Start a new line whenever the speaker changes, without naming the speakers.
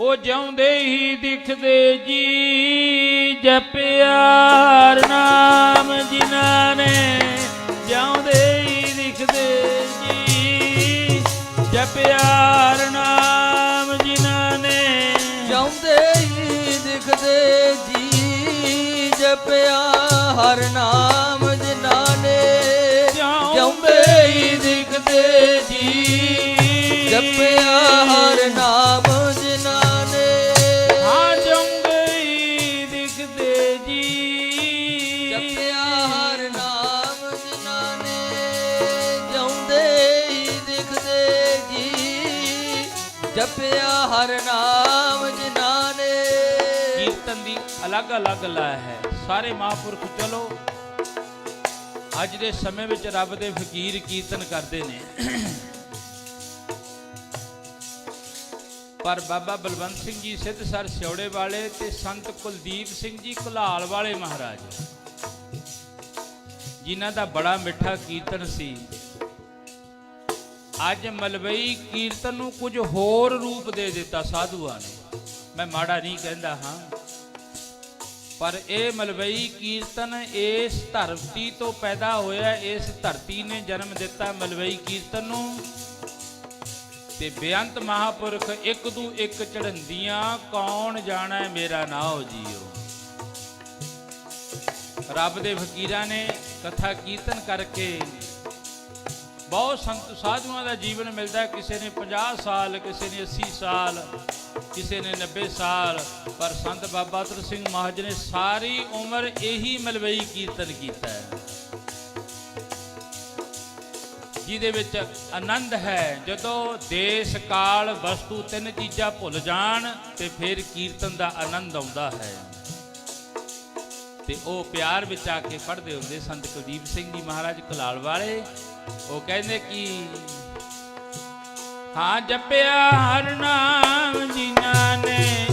ਉਹ ਜਿਉਂਦੇ ਹੀ ਦਿਖਦੇ ਜੀ ਜਪਿਆ ਹਰ ਨਾਮ ਜਿਨ੍ਹਾਂ ਨੇ। ਜਿਉਂਦੇ ਹੀ ਦਿਖਦੇ ਜੀ ਜਪਿਆ ਹਰ ਨਾਮ ਜਿਨ੍ਹਾਂ ਨੇ।
ਜਾਉਂਦੇ ਹੀ ਦਿਖਦੇ ਜੀ ਜਪਿਆ ਹਰ ਨਾਮ ਜਿਨ੍ਹਾਂ ਨੇ।
ਜਿਉਂਦੇ ਹੀ ਦਿਖਦੇ ਜੀ
ਜਪਿਆ ਹਰ ਨਾਮ ਜਪਿਆ ਹਰ ਨਾਮ ਜਿਨ੍ਹਾਂ ਨੇ
ਕੀਰਤਨ ਦੀ ਅਲੱਗ-ਅਲੱਗ ਲੈ ਹੈ। ਸਾਰੇ ਮਹਾਂਪੁਰਖ ਚਲੋ। ਅੱਜ ਦੇ ਸਮੇਂ ਵਿੱਚ ਰੱਬ ਦੇ ਫਕੀਰ ਕੀਰਤਨ ਕਰਦੇ ਨੇ। ਪਰ ਬਾਬਾ ਬਲਵੰਤ ਸਿੰਘ ਜੀ ਸਿੱਧਸਰ ਸਿਉੜੇ ਵਾਲੇ ਤੇ ਸੰਤ ਕੁਲਦੀਪ ਸਿੰਘ ਜੀ, ਕੁਲਾਲ ਵਾਲੇ ਮਹਾਰਾਜ। ਜਿਨ੍ਹਾਂ ਦਾ ਬੜਾ ਮਿੱਠਾ ਕੀਰਤਨ ਸੀ। ਅੱਜ ਮਲਵਈ ਕੀਰਤਨ ਨੂੰ ਕੁਝ ਹੋਰ ਰੂਪ ਦੇ ਦਿੱਤਾ ਸਾਧੂਆਂ ਨੇ। ਮੈਂ ਮਾੜਾ ਨਹੀਂ ਕਹਿੰਦਾ, ਹਾਂ। ਪਰ ਇਹ ਮਲਵਈ ਕੀਰਤਨ ਇਸ ਧਰਤੀ ਤੋਂ ਪੈਦਾ ਹੋਇਆ, ਇਸ ਧਰਤੀ ਨੇ ਜਨਮ ਦਿੱਤਾ ਮਲਵਈ ਕੀਰਤਨ ਨੂੰ। ਤੇ ਬੇਅੰਤ ਮਹਾਪੁਰਖ ਇੱਕ ਦੂ ਇੱਕ ਚੜੰਦੀਆਂ ਕੌਣ ਜਾਣਾ ਮੇਰਾ ਨਾਉ ਜੀਓ ਰੱਬ ਦੇ ਫਕੀਰਾਂ ਨੇ ਕਥਾ ਕੀਰਤਨ ਕਰਕੇ ਬਹੁਤ ਸੰਤ ਸਾਧੂਆਂ ਦਾ ਜੀਵਨ ਮਿਲਦਾ ਕਿਸੇ ਨੇ 50 ਸਾਲ, ਕਿਸੇ ਨੇ 80 ਸਾਲ, ਕਿਸੇ ਨੇ 90 ਸਾਲ। ਪਰ ਸੰਤ ਬਾਬਾ ਤਰ ਸਿੰਘ ਮਹਾਜ ਨੇ ਸਾਰੀ ਉਮਰ ਇਹੀ ਮਲਵਈ ਕੀਰਤਨ ਕੀਤਾ ਹੈ। ਜਿਹਦੇ ਵਿੱਚ ਆਨੰਦ ਹੈ, ਜਦੋਂ ਦੇਸ਼ ਕਾਲ ਵਸਤੂ ਤਿੰਨ ਚੀਜ਼ਾਂ ਭੁੱਲ ਜਾਣ ਤੇ ਫਿਰ ਕੀਰਤਨ ਦਾ ਆਨੰਦ ਆਉਂਦਾ ਹੈ। ਤੇ ਉਹ ਪਿਆਰ ਵਿੱਚ ਆ ਕੇ ਪੜ੍ਹਦੇ ਹੁੰਦੇ ਸੰਤ ਕੁਲਦੀਪ ਸਿੰਘ ਜੀ ਮਹਾਰਾਜ ਕਲਾਲ ਵਾਲੇ। ਉਹ ਕਹਿੰਦੇ ਕਿ, ਹਾਂ ਜਪਿਆ ਹਰ ਨਾਮ ਜਿਨ੍ਹਾਂ ਨੇ